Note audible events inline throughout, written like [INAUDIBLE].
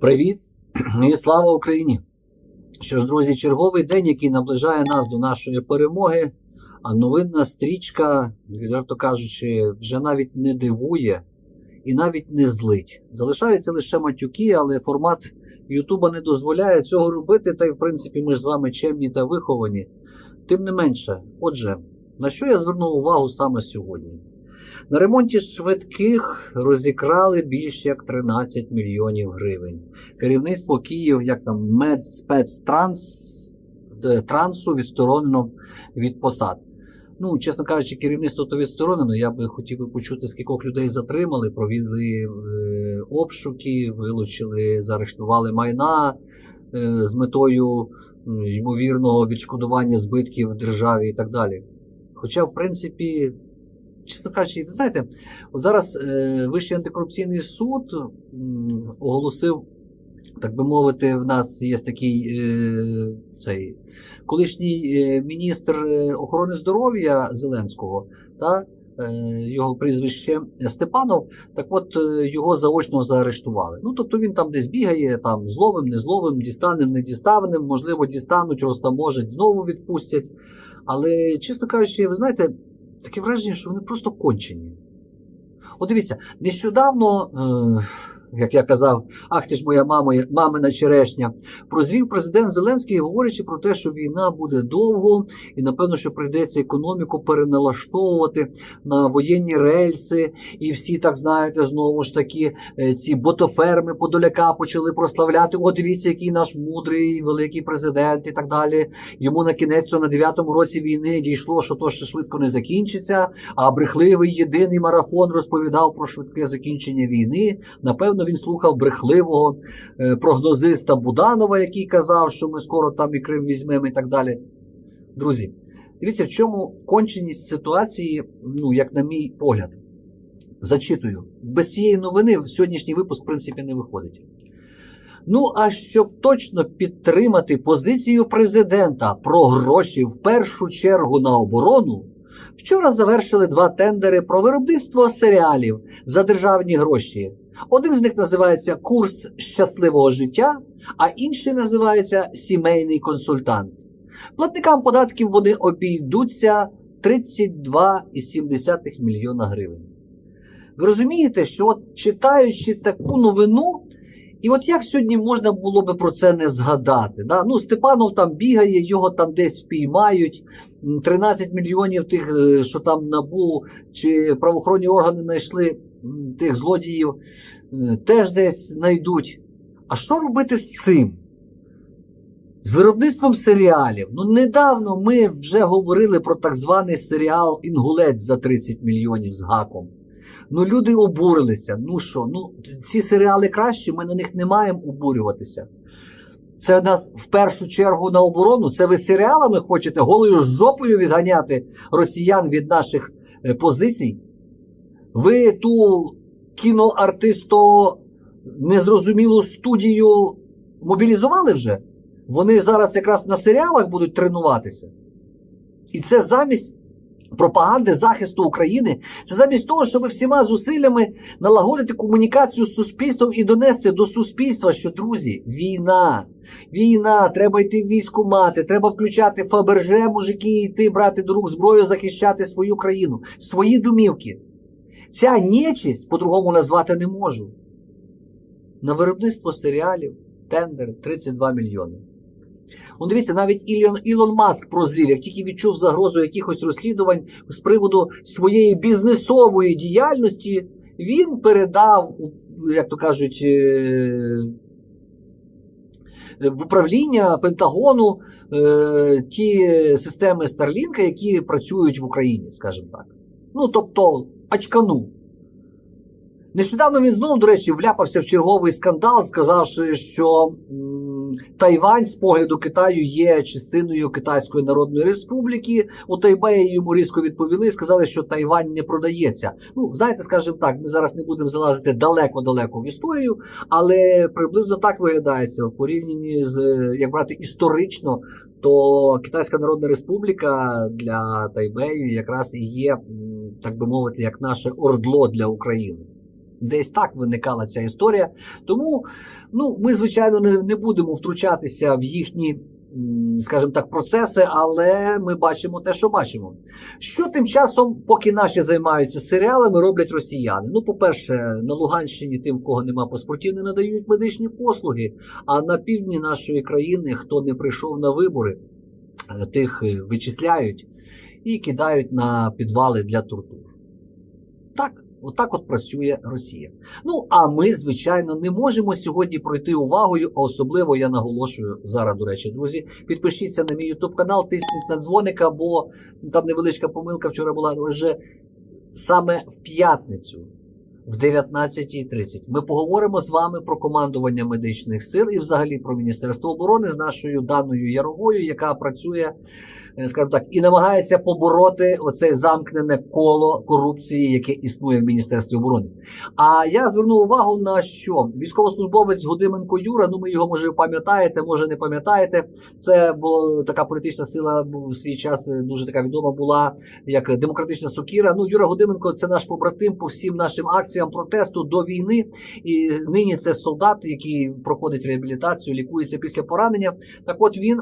Привіт [CLEARS THROAT] і слава Україні! Що ж, друзі, черговий день, який наближає нас до нашої перемоги, а новинна стрічка, відверто кажучи, вже навіть не дивує і навіть не злить. Залишаються лише матюки, але формат Ютуба не дозволяє цього робити, та й в принципі ми ж з вами чемні та виховані. Тим не менше, отже, на що я звернув увагу саме сьогодні? На ремонті швидких розікрали більш як 13 мільйонів гривень. Керівництво Київ, як там медспецтранс е, відсторонено від посад. Ну, чесно кажучи, керівництво то відсторонено. Я би хотів би почути, скількох людей затримали, провели е, обшуки, вилучили, заарештували майна е, з метою ймовірного відшкодування збитків державі і так далі. Хоча, в принципі, чесно кажучи, ви знаєте, от зараз е, Вищий антикорупційний суд оголосив, так би мовити, в нас є такий е, цей колишній е, міністр охорони здоров'я Зеленського, та, е, його прізвище Степанов. Так от його заочно заарештували. Ну тобто він там десь бігає, там зловим, не зловим, дістанем, не дістанем, можливо, дістануть, розтаможать, знову відпустять. Але, чесно кажучи, ви знаєте, таке враження, що вони просто кончені. От дивіться, нещодавно, е, як я казав, ах ти ж моя мама, мамина черешня, прозрів президент Зеленський, говорячи про те, що війна буде довго, і напевно, що прийдеться економіку переналаштовувати на воєнні рельси, і всі, так знаєте, знову ж таки, е, ці ботоферми Подоляка почали прославляти. О, дивіться, який наш мудрий великий президент і так далі. Йому на кінець на дев'ятому році війни дійшло, що то ще швидко не закінчиться. А брехливий єдиний марафон розповідав про швидке закінчення війни. Напевно, він слухав брехливого е, прогнозиста Буданова, який казав, що ми скоро там і Крим візьмемо і так далі. Друзі, дивіться, в чому конченість ситуації, ну, як на мій погляд. Зачитую. Без цієї новини сьогоднішній випуск, в принципі, не виходить. Ну, а щоб точно підтримати позицію президента про гроші в першу чергу на оборону, вчора завершили два тендери про виробництво серіалів за державні гроші. Один з них називається Курс щасливого життя, а інший називається Сімейний консультант. Платникам податків вони обійдуться 32,7 мільйона гривень. Ви розумієте, що от читаючи таку новину, і от як сьогодні можна було би про це не згадати? Да? Ну, Степанов там бігає, його там десь впіймають. 13 мільйонів тих, е, що там набу чи правоохоронні органи знайшли тих злодіїв, е, теж десь знайдуть. А що робити з цим? З виробництвом серіалів. Ну, недавно ми вже говорили про так званий серіал Інгулець за 30 мільйонів з гаком. Ну, люди обурилися. Ну що, ну ці серіали кращі, ми на них не маємо обурюватися. Це нас в першу чергу на оборону. Це ви серіалами хочете голою жопою відганяти росіян від наших е, позицій. Ви ту кіноартисто незрозумілу студію мобілізували вже? Вони зараз якраз на серіалах будуть тренуватися. І це замість пропаганди захисту України, це замість того, щоб всіма зусиллями налагодити комунікацію з суспільством і донести до суспільства, що друзі, війна. Війна, треба йти в військкомати, треба включати Фаберже, мужики, йти брати до рук зброю, захищати свою країну, свої домівки. Ця нечисть по-другому назвати не можу. На виробництво серіалів тендер 32 мільйони. Ну, дивіться, навіть Ілон, Ілон Маск прозрів, як тільки відчув загрозу якихось розслідувань з приводу своєї бізнесової діяльності, він передав, як то кажуть, е, в управління Пентагону е, ті системи Starlink, які працюють в Україні, скажімо так. Ну, тобто, пачканув. Нещодавно він знову, до речі, вляпався в черговий скандал, сказавши, що Тайвань з погляду Китаю є частиною Китайської Народної Республіки. У Тайбеї йому різко відповіли, сказали, що Тайвань не продається. Ну, знаєте, скажімо так, ми зараз не будемо залазити далеко-далеко в історію, але приблизно так виглядається в порівнянні з як брати історично, то Китайська Народна Республіка для Тайбею якраз і є, так би мовити, як наше ордло для України. Десь так виникала ця історія. Тому ну, ми, звичайно, не, не будемо втручатися в їхні, скажімо так, процеси, але ми бачимо те, що бачимо. Що тим часом, поки наші займаються серіалами, роблять росіяни? Ну, по-перше, на Луганщині тим, в кого нема паспортів, не надають медичні послуги. А на півдні нашої країни, хто не прийшов на вибори, е, тих е, вичисляють і кидають на підвали для тортур. Так, отак от працює Росія. Ну а ми, звичайно, не можемо сьогодні пройти увагою, а особливо я наголошую зараз, до речі, друзі. Підпишіться на мій YouTube канал, тисніть на дзвоника, бо там невеличка помилка вчора була вже саме в п'ятницю. В 19.30 ми поговоримо з вами про командування медичних сил і взагалі про Міністерство оборони з нашою даною Яровою, яка працює, скажімо так, і намагається побороти оце замкнене коло корупції, яке існує в Міністерстві оборони. А я звернув увагу на що військовослужбовець Гудименко Юра. Ну, ми його може пам'ятаєте, може не пам'ятаєте. Це була така політична сила в свій час е, дуже така відома була як демократична сокіра. Ну, Юра Гудименко це наш побратим по всім нашим акціям протесту до війни. І нині це солдат, який проходить реабілітацію, лікується після поранення. Так, от він.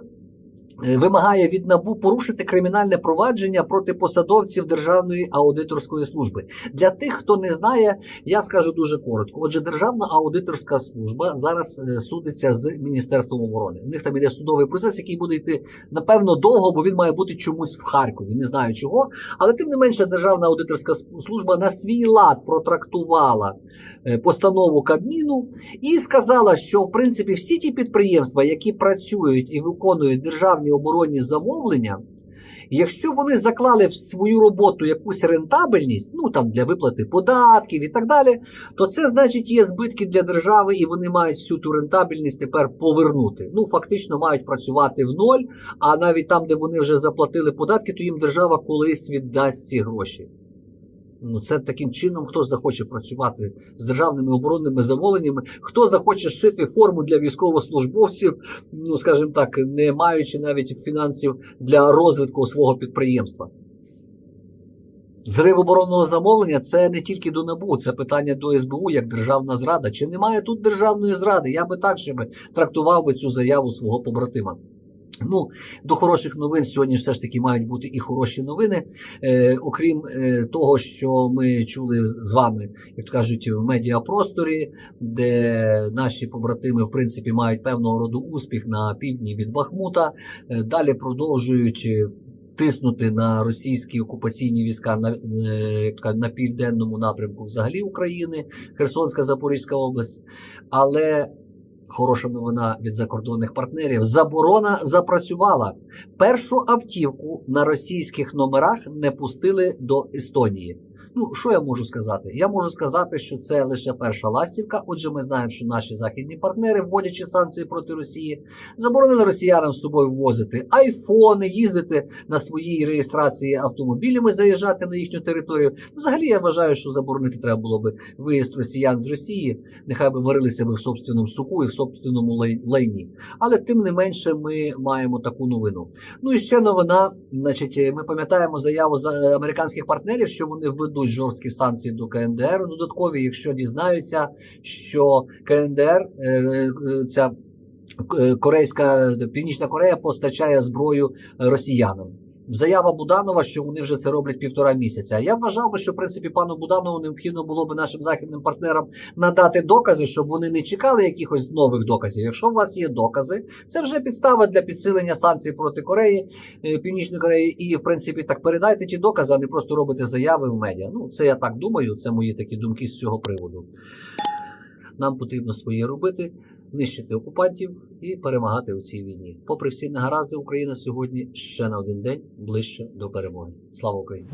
Е, Вимагає від набу порушити кримінальне провадження проти посадовців Державної аудиторської служби. Для тих, хто не знає, я скажу дуже коротко. Отже, Державна аудиторська служба зараз е, судиться з Міністерством оборони. У них там іде судовий процес, який буде йти напевно довго, бо він має бути чомусь в Харкові. Не знаю чого. Але тим не менше, Державна аудиторська служба на свій лад протрактувала е, постанову Кабміну і сказала, що в принципі всі ті підприємства, які працюють і виконують державні оборонні замовлення. Якщо вони заклали в свою роботу якусь рентабельність, ну там для виплати податків і так далі, то це значить є збитки для держави, і вони мають всю ту рентабельність тепер повернути. Ну фактично мають працювати в ноль, а навіть там, де вони вже заплатили податки, то їм держава колись віддасть ці гроші. Ну, це таким чином, хто захоче працювати з державними оборонними замовленнями, хто захоче шити форму для військовослужбовців, ну скажімо так, не маючи навіть фінансів для розвитку свого підприємства. Зрив оборонного замовлення це не тільки до НАБУ, це питання до СБУ як державна зрада. Чи немає тут державної зради? Я би так ще трактував би цю заяву свого побратима. Ну, до хороших новин сьогодні все ж таки мають бути і хороші новини. Е, окрім е, того, що ми чули з вами, як то кажуть, в медіапросторі, де наші побратими в принципі мають певного роду успіх на півдні від Бахмута. Е, далі продовжують. е, Тиснути на російські окупаційні війська на, е, на південному напрямку взагалі України, Херсонська Запорізька область. Але хороша новина від закордонних партнерів: заборона запрацювала. Першу автівку на російських номерах не пустили до Естонії. Ну, що я можу сказати? Я можу сказати, що це лише перша ластівка. Отже, ми знаємо, що наші західні партнери, вводячи санкції проти Росії, заборонили росіянам з собою ввозити айфони, їздити на своїй реєстрації автомобілями, заїжджати на їхню територію. Взагалі, я вважаю, що заборонити треба було би виїзд росіян з Росії. Нехай би варилися би в собственному суку і в собственному лайні. Але тим не менше, ми маємо таку новину. Ну і ще новина. Значить, ми пам'ятаємо заяву е, американських партнерів, що вони введуть жорсткі санкції до КНДР додаткові, якщо дізнаються, що КНДР е, е, ця е, Корейська Північна Корея постачає зброю росіянам. Заява Буданова, що вони вже це роблять півтора місяця. Я вважав би, що в принципі пану Буданову необхідно було б нашим західним партнерам надати докази, щоб вони не чекали якихось нових доказів. Якщо у вас є докази, це вже підстава для підсилення санкцій проти Кореї, е, Північної Кореї. І в принципі так передайте ті докази, а не просто робите заяви в медіа. Ну це я так думаю. Це мої такі думки з цього приводу. Нам потрібно своє робити, нищити окупантів і перемагати у цій війні. Попри всі негаразди, Україна сьогодні ще на один день ближче до перемоги. Слава Україні!